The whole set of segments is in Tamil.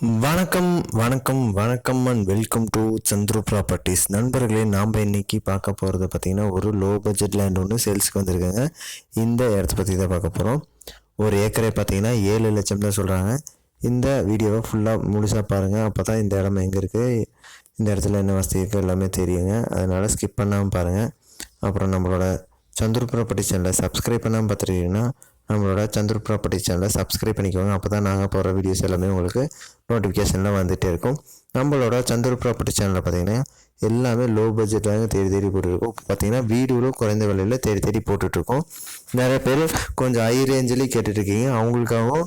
வணக்கம் வணக்கம் வணக்கம் and welcome to Chandru properties நண்பர்களே நாம் இன்னைக்கு பார்க்க போகிறது பார்த்திங்கன்னா ஒரு லோ பட்ஜெட் லேண்ட் ஒன்று சேல்ஸுக்கு வந்திருக்காங்க. இந்த இடத்த பற்றி தான் பார்க்க போகிறோம் ஒரு ஏக்கரே பார்த்தீங்கன்னா ஏழு லட்சம் தான் சொல்கிறாங்க இந்த வீடியோவை ஃபுல்லாக முழுசாக பாருங்கள் அப்போ தான் இந்த இடம் எங்கே இருக்குது இந்த இடத்துல என்ன வசதி இருக்குது எல்லாமே தெரியுங்க. அதனால் ஸ்கிப் பண்ணாமல் பாருங்கள் அப்புறம் நம்மளோட சந்துரு ப்ராப்பர்ட்டி சேனலை சப்ஸ்கிரைப் பண்ணாமல் பார்த்துருக்கீங்கன்னா நம்மளோட சந்துரு ப்ராப்பர்ட்டி சேனலை சப்ஸ்கிரைப் பண்ணிக்கோங்க. அப்போ தான் நாங்கள் போகிற வீடியோஸ் எல்லாமே உங்களுக்கு நோட்டிஃபிகேஷனில் வந்துகிட்டே இருக்கும். நம்மளோட சந்துரு ப்ராப்பர்ட்டி சேனலில் பார்த்தீங்கன்னா எல்லாமே லோ பட்ஜெட்டாக தேடி தேடி போட்டுருக்கோம். பார்த்தீங்கன்னா வீடுகளும் குறைந்த விலையில் தேடி தேடி போட்டுட்ருக்கோம். நிறைய பேர் கொஞ்சம் ஹை ரேஞ்சிலையும் கேட்டுட்ருக்கீங்க. அவங்களுக்காகவும்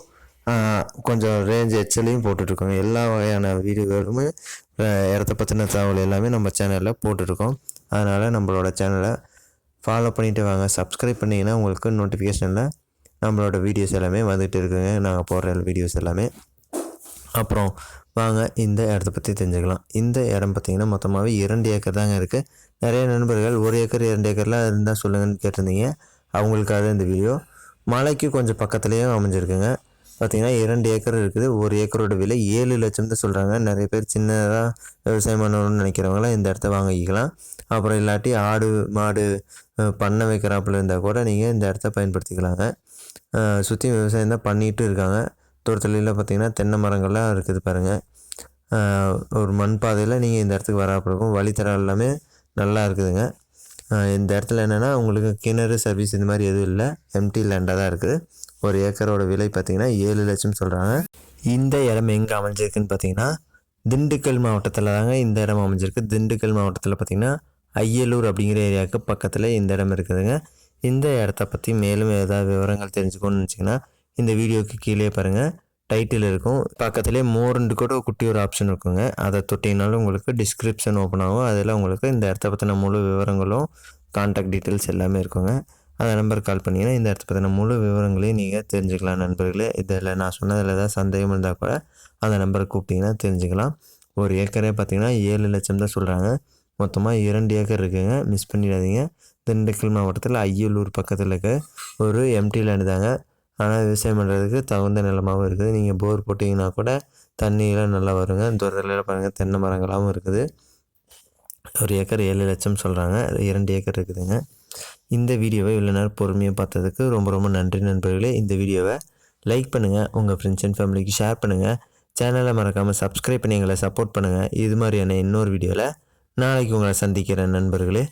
கொஞ்சம் ரேஞ்ச் எச்சலையும் போட்டுட்ருக்கோங்க எல்லா வகையான வீடுகளுமே இடத்த பற்றின தகவல் எல்லாமே நம்ம சேனலில் போட்டுட்ருக்கோம். அதனால் நம்மளோட சேனலை ஃபாலோ பண்ணிவிட்டு வாங்க. சப்ஸ்கிரைப் பண்ணிங்கன்னா உங்களுக்கு நோட்டிஃபிகேஷனில் நம்மளோட வீடியோஸ் எல்லாமே வந்துகிட்டு இருக்குங்க. நாங்கள் போடுற வீடியோஸ் எல்லாமே. அப்புறம் வாங்க இந்த இடத்த பற்றி தெரிஞ்சுக்கலாம். இந்த இடம் பார்த்திங்கன்னா மொத்தமாகவே இரண்டு ஏக்கர் தாங்க இருக்குது நிறைய நண்பர்கள் ஒரு ஏக்கர் இரண்டு ஏக்கர்லாம் இருந்தால் சொல்லுங்கன்னு கேட்டிருந்தீங்க. அவங்களுக்காக இந்த வீடியோ மலைக்கு கொஞ்சம் பக்கத்துலேயும் அமைஞ்சிருக்குங்க. பார்த்திங்கன்னா இரண்டு ஏக்கர் இருக்குது. ஒரு ஏக்கரோட விலை ஏழு லட்சம் தான் சொல்கிறாங்க நிறைய பேர் சின்னதாக விவசாயம் பண்ணணும்னு நினைக்கிறவங்களாம் இந்த இடத்த வாங்கிக்கலாம். அப்புறம் இல்லாட்டி ஆடு மாடு பண்ணை வைக்கிறாப்புல இருந்தால் கூட நீங்கள் இந்த இடத்த பயன்படுத்திக்கலாங்க. சுற்றி விவசாயம் தான் பண்ணிகிட்டு இருக்காங்க. தூரத்துலலாம் பார்த்தீங்கன்னா தென்னை மரங்கள்லாம் இருக்குது பாருங்கள் ஒரு மண் பாதையில் நீங்கள் இந்த இடத்துக்கு வராப்புல இருக்கும் வழித்தடம் எல்லாமே நல்லா இருக்குதுங்க. இந்த இடத்துல என்னென்னா உங்களுக்கு கிணறு சர்வீஸ் இந்த மாதிரி எதுவும் இல்லை. எம்டி லேண்டாக தான் இருக்குது. ஒரு ஏக்கரோட விலை பார்த்திங்கன்னா ஏழு லட்சம் சொல்கிறாங்க இந்த இடம் எங்கே அமைஞ்சிருக்குன்னு பார்த்தீங்கன்னா திண்டுக்கல் மாவட்டத்தில் தாங்க இந்த இடம் அமைஞ்சிருக்கு. திண்டுக்கல் மாவட்டத்தில் பார்த்தீங்கன்னா ஐயலூர் அப்படிங்கிற ஏரியாவுக்கு பக்கத்தில் இந்த இடம் இருக்குதுங்க. இந்த இடத்த பற்றி மேலும் ஏதாவது விவரங்கள் தெரிஞ்சுக்கணும்னு நினச்சிங்கன்னா இந்த வீடியோக்கு கீழே பாருங்கள் டைட்டில் இருக்கும். பக்கத்துலேயே மோர்ண்டு கூட குட்டி ஒரு ஆப்ஷன் இருக்குங்க. அதை தொட்டிங்கனாலும் உங்களுக்கு டிஸ்கிரிப்ஷன் ஓப்பன் ஆகும். அதில் உங்களுக்கு இந்த இடத்த பற்றின முழு விவரங்களும் கான்டாக்ட் டீட்டெயில்ஸ் எல்லாமே இருக்குங்க. அந்த நம்பருக்கு கால் பண்ணிங்கன்னா இந்த இடத்த பற்றின முழு விவரங்களையும் நீங்கள் தெரிஞ்சுக்கலாம் நண்பர்களே. இதில் நான் சொன்னதில் ஏதாவது சந்தேகம் இருந்தால் கூட அந்த நம்பருக்கு கூப்பிட்டிங்கன்னா தெரிஞ்சுக்கலாம். ஒரு ஏக்கரே பார்த்தீங்கன்னா ஏழு லட்சம் தான் சொல்கிறாங்க மொத்தமாக இரண்டு ஏக்கர் இருக்குங்க. மிஸ் பண்ணிடாதீங்க. திண்டுக்கல் மாவட்டத்தில் ஐயலூர் பக்கத்தில் இருக்க ஒரு எம்டி லேண்டு தாங்க ஆனால் விவசாயம் பண்ணுறதுக்கு தகுந்த நிலமாகவும் இருக்குது. நீங்கள் போர் போட்டிங்கன்னா கூட தண்ணியெலாம் நல்லா வருங்க. தூரத்தில் பாருங்கள் தென்னை மரங்களாகவும் இருக்குது. ஒரு ஏக்கர் ஏழு லட்சம் சொல்கிறாங்க இரண்டு ஏக்கர் இருக்குதுங்க. இந்த வீடியோவை இவ்வளோ நேரம் பொறுமையாக பார்த்ததுக்கு ரொம்ப ரொம்ப நன்றி நண்பர்களே. இந்த வீடியோவை லைக் பண்ணுங்கள் உங்கள் ஃப்ரெண்ட்ஸ் அண்ட் ஃபேமிலிக்கு ஷேர் பண்ணுங்கள் சேனலை மறக்காமல் சப்ஸ்கிரைப் பண்ணி எங்களை சப்போர்ட் பண்ணுங்கள் இது மாதிரியான இன்னொரு வீடியோவில் நாளைக்கு உங்களை சந்திக்கிறேன் நண்பர்களே.